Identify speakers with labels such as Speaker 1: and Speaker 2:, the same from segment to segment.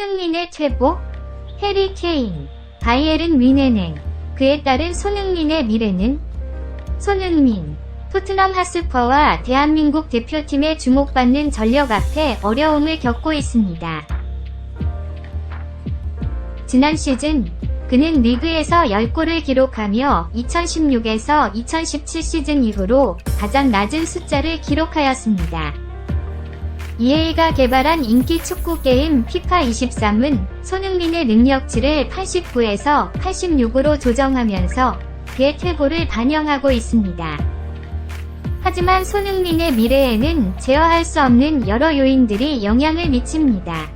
Speaker 1: 손흥민의 최고? 해리 케인, 바이에른 뮌헨행, 그에 따른 손흥민의 미래는? 손흥민, 토트넘 하스퍼와 대한민국 대표팀의 주목받는 전력 앞에 어려움을 겪고 있습니다. 지난 시즌 그는 리그에서 10골을 기록하며 2016에서 2017 시즌 이후로 가장 낮은 숫자를 기록하였습니다. EA가 개발한 인기 축구 게임 피파 23은 손흥민의 능력치를 89에서 86으로 조정하면서 그의 퇴보를 반영하고 있습니다. 하지만 손흥민의 미래에는 제어할 수 없는 여러 요인들이 영향을 미칩니다.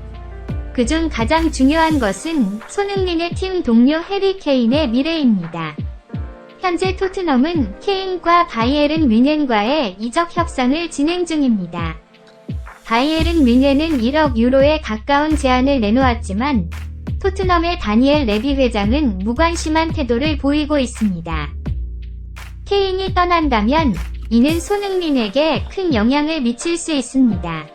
Speaker 1: 그중 가장 중요한 것은 손흥민의 팀 동료 해리 케인의 미래입니다. 현재 토트넘은 케인과 바이에른 뮌헨과의 이적 협상을 진행 중입니다. 바이에른 뮌헨은 1억 유로에 가까운 제안을 내놓았지만 토트넘의 다니엘 레비 회장은 무관심한 태도를 보이고 있습니다. 케인이 떠난다면 이는 손흥민에게 큰 영향을 미칠 수 있습니다.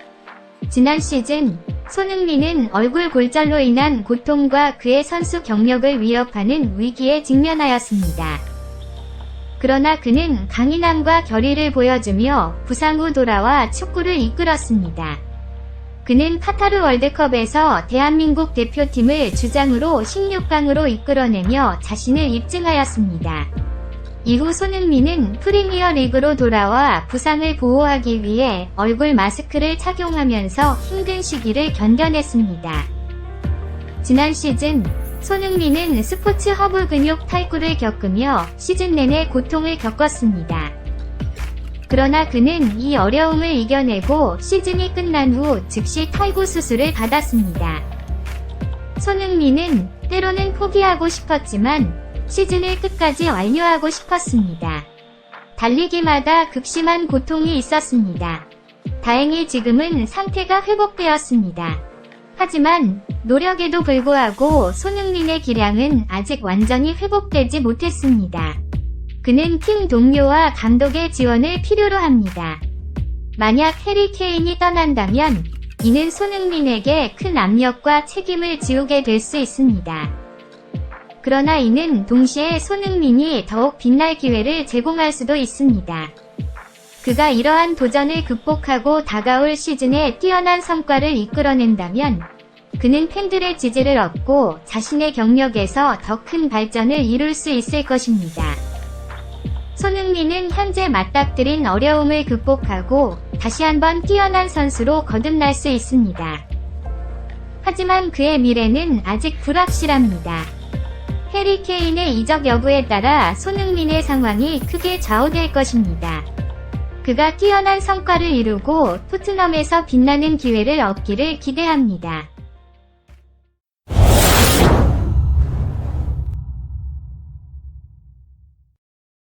Speaker 1: 지난 시즌 손흥민은 얼굴 골절로 인한 고통과 그의 선수 경력을 위협하는 위기에 직면하였습니다. 그러나 그는 강인함과 결의를 보여주며 부상 후 돌아와 축구를 이끌었습니다. 그는 카타르 월드컵에서 대한민국 대표팀을 주장으로 16강으로 이끌어내며 자신을 입증하였습니다. 이후 손흥민은 프리미어 리그로 돌아와 부상을 보호하기 위해 얼굴 마스크를 착용하면서 힘든 시기를 견뎌냈습니다. 지난 시즌 손흥민은 스포츠 허브 근육 탈구를 겪으며 시즌 내내 고통을 겪었습니다. 그러나 그는 이 어려움을 이겨내고 시즌이 끝난 후 즉시 탈구 수술을 받았습니다. 손흥민은 때로는 포기하고 싶었지만 시즌을 끝까지 완료하고 싶었습니다. 달리기마다 극심한 고통이 있었습니다. 다행히 지금은 상태가 회복되었습니다. 하지만 노력에도 불구하고 손흥민의 기량은 아직 완전히 회복되지 못했습니다. 그는 팀 동료와 감독의 지원을 필요로 합니다. 만약 해리 케인이 떠난다면 이는 손흥민에게 큰 압력과 책임을 지우게 될 수 있습니다. 그러나 이는 동시에 손흥민이 더욱 빛날 기회를 제공할 수도 있습니다. 그가 이러한 도전을 극복하고 다가올 시즌에 뛰어난 성과를 이끌어낸다면 그는 팬들의 지지를 얻고 자신의 경력에서 더 큰 발전을 이룰 수 있을 것입니다. 손흥민은 현재 맞닥뜨린 어려움을 극복하고 다시 한번 뛰어난 선수로 거듭날 수 있습니다. 하지만 그의 미래는 아직 불확실합니다. 해리 케인의 이적 여부에 따라 손흥민의 상황이 크게 좌우될 것입니다. 그가 뛰어난 성과를 이루고 토트넘에서 빛나는 기회를 얻기를 기대합니다.